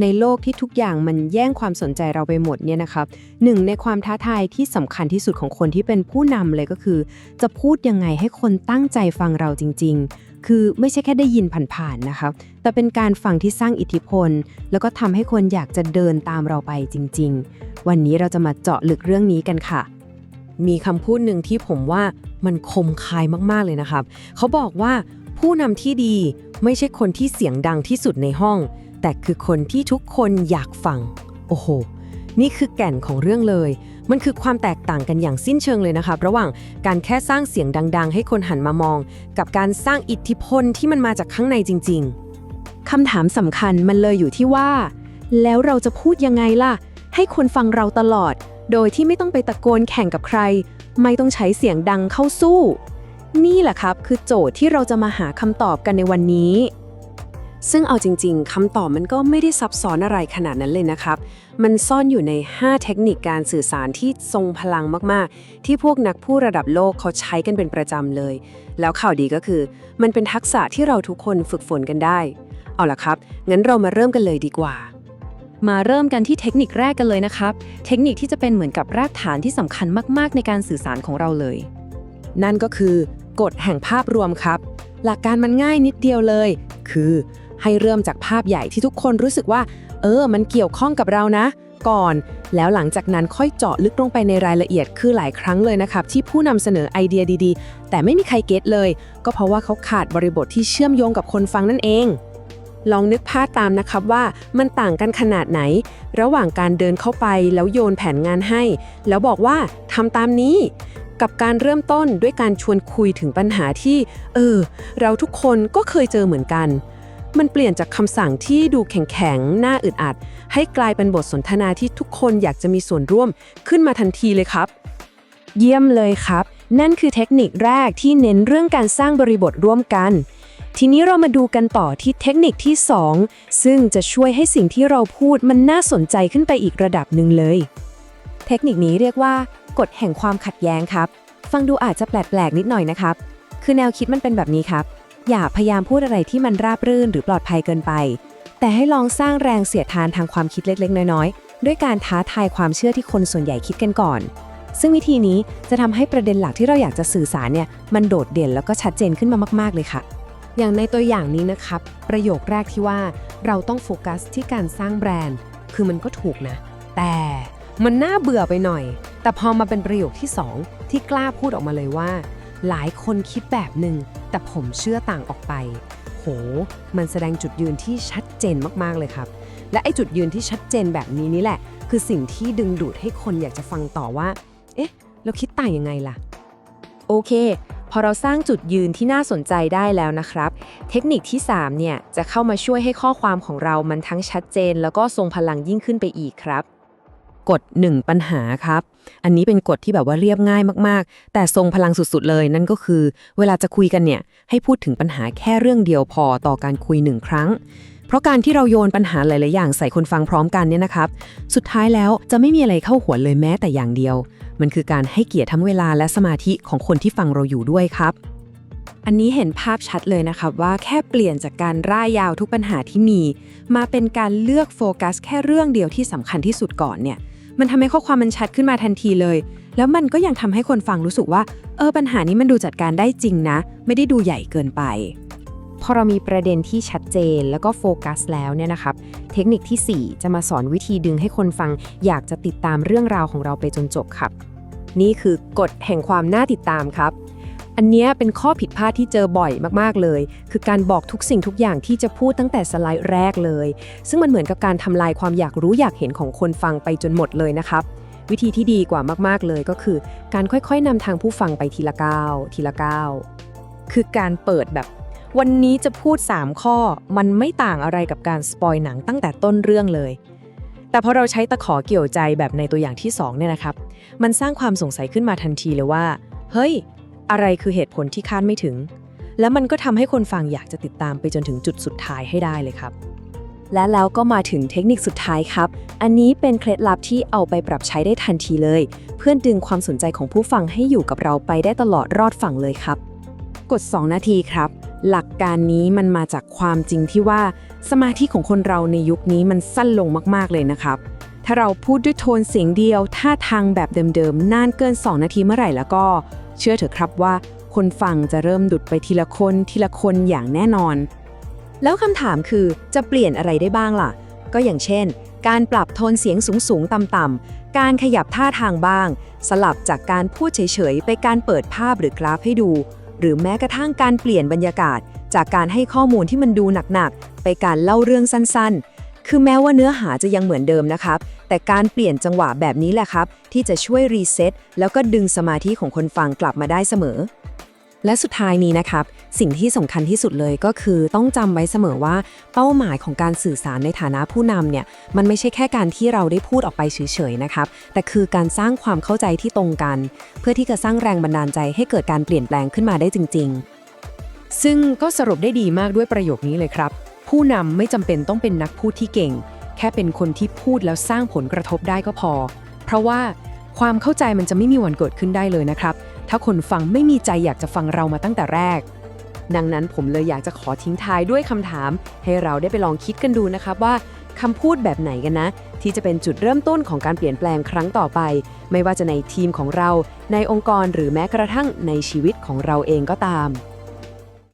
ในโลกที่ทุกอย่างมันแย่งความสนใจเราไปหมดเนี่ยนะครับหนึ่งในความท้าทายที่สำคัญที่สุดของคนที่เป็นผู้นำเลยก็คือ จะพูดยังไงให้คนตั้งใจฟังเราจริง ๆ คือไม่ใช่แค่ได้ยินผ่านๆนะครับแต่เป็นการฟังที่สร้างอิทธิพล แล้วก็ทำให้คนอยากจะเดินตามเราไปจริง ๆ วันนี้เราจะมาเจาะลึกเรื่องนี้กันค่ะ มีคำพูดหนึ่งที่ผมว่ามันคมคายมากๆเลยนะครับ เขาบอกว่าผู้นำที่ดีไม่ใช่คนที่เสียงดังที่สุดในห้อง แต่คือคนที่ทุกคนอยากฟัง โอ้โห นี่คือแก่นของเรื่องเลย มันคือความแตกต่างกันอย่างสิ้นเชิงเลยนะครับระหว่างการแค่สร้างเสียงดัง ๆ ให้คนหันมามอง กับการสร้างอิทธิพลที่มันมาจากข้างในจริง ๆคำถามสำคัญมันเลยอยู่ที่ว่า แล้วเราจะพูดยังไงล่ะ ให้คนฟังเราตลอด โดยที่ไม่ต้องไปตะโกนแข่งกับใคร ไม่ต้องใช้เสียงดังเข้าสู้ นี่แหละครับ คือโจทย์ที่เราจะมาหาคำตอบกันในวันนี้ ซึ่งเอาจริง ๆคำตอบมันก็ไม่ได้ซับซ้อนอะไรขนาดนั้นเลยนะครับ มันซ่อนอยู่ใน 5 เทคนิคการสื่อสารที่ทรงพลังมากๆ ที่พวกนักพูดระดับโลกเขาใช้กันเป็นประจำเลย แล้วข่าวดีก็คือ มันเป็นทักษะที่เราทุกคนฝึกฝนกันได้ เอาล่ะครับ งั้นเรามาเริ่มกันเลยดีกว่า มาเริ่มกันที่เทคนิคแรกกันเลยนะครับ เทคนิคที่จะเป็นเหมือนกับรากฐานที่สำคัญมาก ๆ ในการสื่อสารของเราเลย นั่นก็คือกฎแห่งภาพรวมครับ หลักการมันง่ายนิดเดียวเลย คือ ให้เริ่มจากภาพใหญ่ที่ทุกคนรู้สึกว่า เออ มันเกี่ยวข้องกับเรานะ ก่อน แล้วหลังจากนั้นค่อยเจาะลึกลงไปในรายละเอียดคือหลายครั้งเลยนะครับ ที่ผู้นำเสนอไอเดียดีๆ แต่ไม่มีใครเก็ตเลย ก็เพราะว่าเขาขาดบริบทที่เชื่อมโยงกับคนฟังนั่นเองลองนึกภาพตามนะครับว่ามันต่างกันขนาดไหน ระหว่างการเดินเข้าไปแล้วโยนแผนงานให้ แล้วบอกว่าทำตามนี้ กับการเริ่มต้นด้วยการชวนคุยถึงปัญหาที่ เออ เราทุกคนก็เคยเจอเหมือนกัน มันเปลี่ยนจากคำสั่งที่ดูแข็งๆ น่าอึดอัด ให้กลายเป็นบทสนทนาที่ทุกคนอยากจะมีส่วนร่วมขึ้นมาทันทีเลยครับ เยี่ยมเลยครับ นั่นคือเทคนิคแรกที่เน้นเรื่องการสร้างบริบทร่วมกัน ทีนี้เรามาดูกันต่อที่เทคนิคที่ 2 ซึ่งจะช่วยให้สิ่งที่เราพูดมันน่าสนใจขึ้นไปอีกระดับหนึ่งเลย เทคนิคนี้เรียกว่ากฎแห่งความขัดแย้งครับ ฟังดูอาจจะแปลกๆนิดหน่อยนะครับ คือแนวคิดมันเป็นแบบนี้ครับ อย่าพยายามพูดอะไรที่มันราบรื่นหรือปลอดภัยเกินไป แต่ให้ลองสร้างแรงเสียดทานทางความคิดเล็กๆ น้อยๆ ด้วยการท้าทายความเชื่อที่คนส่วนใหญ่คิดกันก่อน ซึ่งวิธีนี้จะทำให้ประเด็นหลักที่เราอยากจะสื่อสารเนี่ยมันโดดเด่นแล้วก็ชัดเจนขึ้นมามาก ๆ เลยค่ะ อย่างในตัวอย่างนี้นะครับ ประโยคแรกที่ว่าเราต้องโฟกัสที่การสร้างแบรนด์ คือมันก็ถูกนะ แต่มันน่าเบื่อไปหน่อย แต่พอมาเป็นประโยคที่ 2 ที่กล้าพูดออกมาเลยว่า หลายคนคิดแบบหนึ่ง แต่ผมเชื่อต่างออกไป โห มันแสดงจุดยืนที่ชัดเจนมากๆเลยครับ และไอ้จุดยืนที่ชัดเจนแบบนี้นี่แหละ คือสิ่งที่ดึงดูดให้คนอยากจะฟังต่อว่า เอ๊ะ เราคิดต่างยังไงล่ะ โอเค พอเราสร้างจุดยืนที่น่าสนใจได้แล้วนะครับ เทคนิคที่ 3 เนี่ย จะเข้ามาช่วยให้ข้อความของเรามันทั้งชัดเจน แล้วก็ทรงพลังยิ่งขึ้นไปอีกครับ กฎ 1 ปัญหาครับ อันนี้เป็นกฎที่แบบว่าเรียบง่ายมากๆ แต่ทรงพลังสุดๆเลยนั่นก็คือ เวลาจะคุยกันเนี่ย ให้พูดถึงปัญหาแค่เรื่องเดียวพอต่อการคุยหนึ่งครั้ง เพราะการที่เราโยนปัญหาหลายๆอย่างใส่คนฟังพร้อมกันเนี่ยนะครับ สุดท้ายแล้วจะไม่มีอะไรเข้าหัวเลยแม้แต่อย่างเดียว มันคือการให้เกียรติทั้งเวลาและสมาธิของคนที่ฟังเราอยู่ด้วยครับอันนี้เห็นภาพชัดเลยนะครับว่าแค่เปลี่ยนจากการร่ายยาวทุกปัญหาที่มี มาเป็นการเลือกโฟกัสแค่เรื่องเดียวที่สำคัญที่สุดก่อนเนี่ย มันทำให้ข้อความมันชัดขึ้นมาทันทีเลย แล้วมันก็ยังทำให้คนฟังรู้สึกว่า เออปัญหานี้มันดูจัดการได้จริงนะ ไม่ได้ดูใหญ่เกินไป พอเรามีประเด็นที่ชัดเจนแล้วก็โฟกัสแล้วเนี่ยนะครับ เทคนิคทีสี่4 จะมาสอนวิธีดึงให้คนฟัง อยากจะติดตามเรื่องราวของเราไปจนจบครับ นี่คือกฎแห่งความน่าติดตามครับ อันนี้เป็นข้อผิดพลาดที่เจอบ่อยมากๆเลย คือการบอกทุกสิ่งทุกอย่างที่จะพูดตั้งแต่สไลด์แรกเลย ซึ่งมันเหมือนกับการทำลายความอยากรู้อยากเห็นของคนฟังไปจนหมดเลยนะครับวิธีที่ดีกว่ามาก ๆ เลยก็คือ การค่อยๆนำทางผู้ฟังไปทีละก้าวทีละก้าวคือการเปิดแบบ วันนี้จะพูด 3 ข้อ มันไม่ต่างอะไรกับการสปอยหนังตั้งแต่ต้นเรื่องเลย แต่พอเราใช้ตะขอเกี่ยวใจแบบในตัวอย่างที่ 2 เนี่ยนะครับ มันสร้างความสงสัยขึ้นมาทันทีเลยว่า เฮ้ย อะไรคือเหตุผลที่คาดไม่ถึง แล้วมันก็ทำให้คนฟังอยากจะติดตามไปจนถึงจุดสุดท้ายให้ได้เลยครับ และแล้วก็มาถึงเทคนิคสุดท้ายครับ อันนี้เป็นเคล็ดลับที่เอาไปปรับใช้ได้ทันทีเลย เพื่อดึงความสนใจของผู้ฟังให้อยู่กับเราไปได้ตลอดรอดฝั่งเลยครับ กด 2 นาทีครับ หลักการนี้มันมาจากความจริงที่ว่าสมาธิของคนเราในยุคนี้มันสั้นลงมาก ๆเลยนะครับถ้าเราพูดด้วยโทนเสียงเดียวท่าทางแบบเดิมๆ นานเกิน 2 นาทีเมื่อไหร่แล้วก็ เชื่อเถอะครับว่า คนฟังจะเริ่มดุดไปทีละคนทีละคนอย่างแน่นอน แล้วคำถามคือจะเปลี่ยนอะไรได้บ้างล่ะ ก็อย่างเช่น การปรับโทนเสียงสูงๆต่ำๆการขยับท่าทางบ้าง สลับจากการพูดเฉยๆ ไปการเปิดภาพหรือกราฟให้ดู หรือแม้กระทั่งการเปลี่ยนบรรยากาศ จากการให้ข้อมูลที่มันดูหนักๆไปการเล่าเรื่องสั้นๆ คือแม้ว่าเนื้อหาจะยังเหมือนเดิมนะครับ แต่การเปลี่ยนจังหวะแบบนี้แหละครับ ที่จะช่วยรีเซ็ตแล้วก็ดึงสมาธิของคนฟังกลับมาได้เสมอ และสุดท้ายนี้นะครับ สิ่งที่สำคัญที่สุดเลยก็คือต้องจำไว้เสมอว่า เป้าหมายของการสื่อสารในฐานะผู้นำเนี่ย มันไม่ใช่แค่การที่เราได้พูดออกไปเฉยๆนะครับ แต่คือการสร้างความเข้าใจที่ตรงกัน เพื่อที่จะสร้างแรงบันดาลใจให้เกิดการเปลี่ยนแปลงขึ้นมาได้จริง ๆ ซึ่งก็สรุปได้ดีมากด้วยประโยคนี้เลยครับ ผู้นำไม่จำเป็นต้องเป็นนักพูดที่เก่ง แค่เป็นคนที่พูดแล้วสร้างผลกระทบได้ก็พอ เพราะว่าความเข้าใจมันจะไม่มีวันเกิดขึ้นได้เลยนะครับ ถ้าคนฟังไม่มีใจอยากจะฟังเรามาตั้งแต่แรก ดังนั้นผมเลยอยากจะขอทิ้งท้ายด้วยคำถาม ให้เราได้ไปลองคิดกันดูนะครับว่าคำพูดแบบไหนกันนะ ที่จะเป็นจุดเริ่มต้นของการเปลี่ยนแปลงครั้งต่อไป ไม่ว่าจะในทีมของเรา ในองค์กรหรือแม้กระทั่งในชีวิตของเราเองก็ตาม